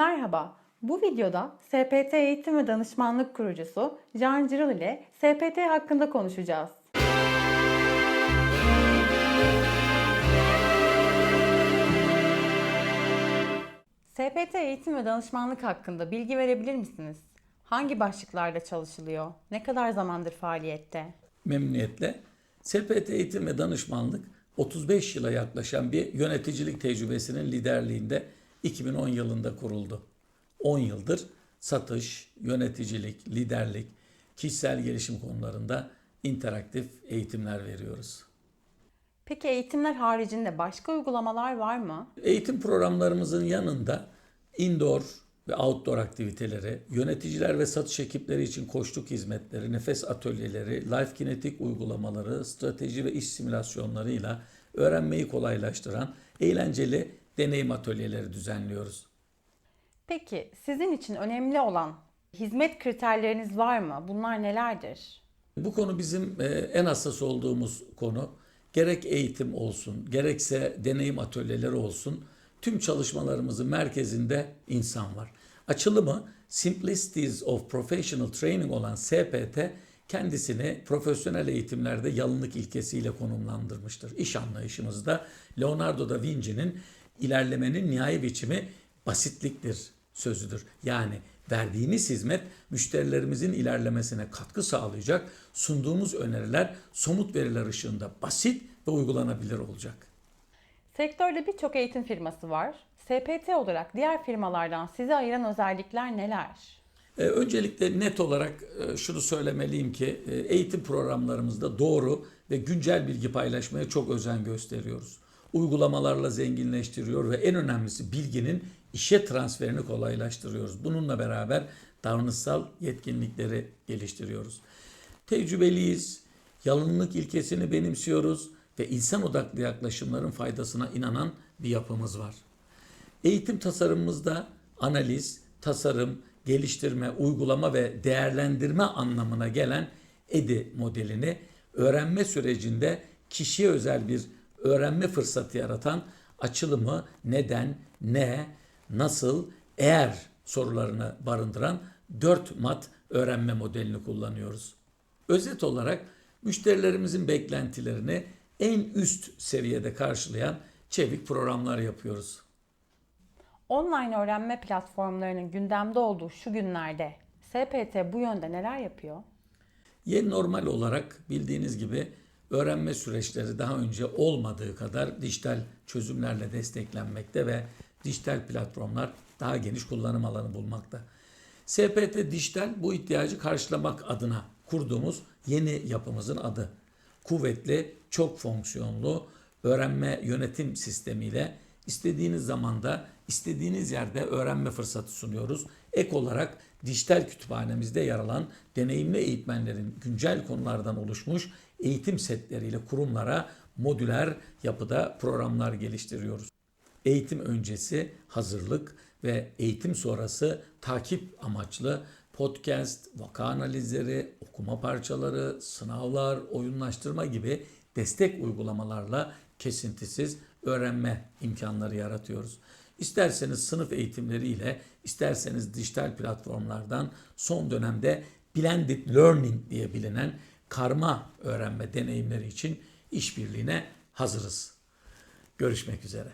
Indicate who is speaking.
Speaker 1: Merhaba, bu videoda SPT Eğitim ve Danışmanlık kurucusu Can Cırıl ile SPT hakkında konuşacağız. SPT Eğitim ve Danışmanlık hakkında bilgi verebilir misiniz? Hangi başlıklarda çalışılıyor? Ne kadar zamandır faaliyette?
Speaker 2: memnuniyetle. SPT Eğitim ve Danışmanlık 35 yıla yaklaşan bir yöneticilik tecrübesinin liderliğinde 2010 yılında kuruldu. 10 yıldır satış, yöneticilik, liderlik, kişisel gelişim konularında interaktif eğitimler veriyoruz.
Speaker 1: Peki eğitimler haricinde başka uygulamalar var mı?
Speaker 2: Eğitim programlarımızın yanında indoor ve outdoor aktiviteleri, yöneticiler ve satış ekipleri için koçluk hizmetleri, nefes atölyeleri, life kinetik uygulamaları, strateji ve iş simülasyonlarıyla öğrenmeyi kolaylaştıran eğlenceli deneyim atölyeleri düzenliyoruz.
Speaker 1: Peki sizin için önemli olan hizmet kriterleriniz var mı? Bunlar nelerdir?
Speaker 2: Bu konu bizim e, en hassas olduğumuz konu. Gerek eğitim olsun, gerekse deneyim atölyeleri olsun, tüm çalışmalarımızın merkezinde insan var. Açılımı Simplicities of Professional Training olan SPT kendisini profesyonel eğitimlerde yalınlık ilkesiyle konumlandırmıştır. İş anlayışımızda Leonardo da Vinci'nin ilerlemenin nihai biçimi basitliktir sözüdür. Yani verdiğimiz hizmet müşterilerimizin ilerlemesine katkı sağlayacak, sunduğumuz öneriler somut veriler ışığında basit ve uygulanabilir olacak.
Speaker 1: Sektörde birçok eğitim firması var. SPT olarak diğer firmalardan sizi ayıran özellikler neler?
Speaker 2: Ee, öncelikle net olarak e, şunu söylemeliyim ki e, eğitim programlarımızda doğru ve güncel bilgi paylaşmaya çok özen gösteriyoruz. Uygulamalarla zenginleştiriyor ve en önemlisi bilginin işe transferini kolaylaştırıyoruz. Bununla beraber davranışsal yetkinlikleri geliştiriyoruz. Tecrübeliyiz, yalınlık ilkesini benimsiyoruz ve insan odaklı yaklaşımların faydasına inanan bir yapımız var. Eğitim tasarımımızda analiz, tasarım, geliştirme, uygulama ve değerlendirme anlamına gelen EDI modelini öğrenme sürecinde kişiye özel bir öğrenme fırsatı yaratan açılımı neden, ne, nasıl, eğer sorularını barındıran 4 mat öğrenme modelini kullanıyoruz. Özet olarak müşterilerimizin beklentilerini en üst seviyede karşılayan çevik programlar yapıyoruz.
Speaker 1: Online öğrenme platformlarının gündemde olduğu şu günlerde SPT bu yönde neler yapıyor?
Speaker 2: Yeni normal olarak bildiğiniz gibi öğrenme süreçleri daha önce olmadığı kadar dijital çözümlerle desteklenmekte ve dijital platformlar daha geniş kullanım alanı bulmakta. SPT Dijital bu ihtiyacı karşılamak adına kurduğumuz yeni yapımızın adı. Kuvvetli, çok fonksiyonlu öğrenme yönetim sistemiyle istediğiniz zamanda, istediğiniz yerde öğrenme fırsatı sunuyoruz. Ek olarak dijital kütüphanemizde yer alan deneyimli eğitmenlerin güncel konulardan oluşmuş eğitim setleriyle kurumlara modüler yapıda programlar geliştiriyoruz. Eğitim öncesi hazırlık ve eğitim sonrası takip amaçlı podcast, vaka analizleri, okuma parçaları, sınavlar, oyunlaştırma gibi destek uygulamalarla kesintisiz öğrenme imkanları yaratıyoruz. İsterseniz sınıf eğitimleriyle, isterseniz dijital platformlardan son dönemde blended learning diye bilinen karma öğrenme deneyimleri için işbirliğine hazırız. Görüşmek üzere.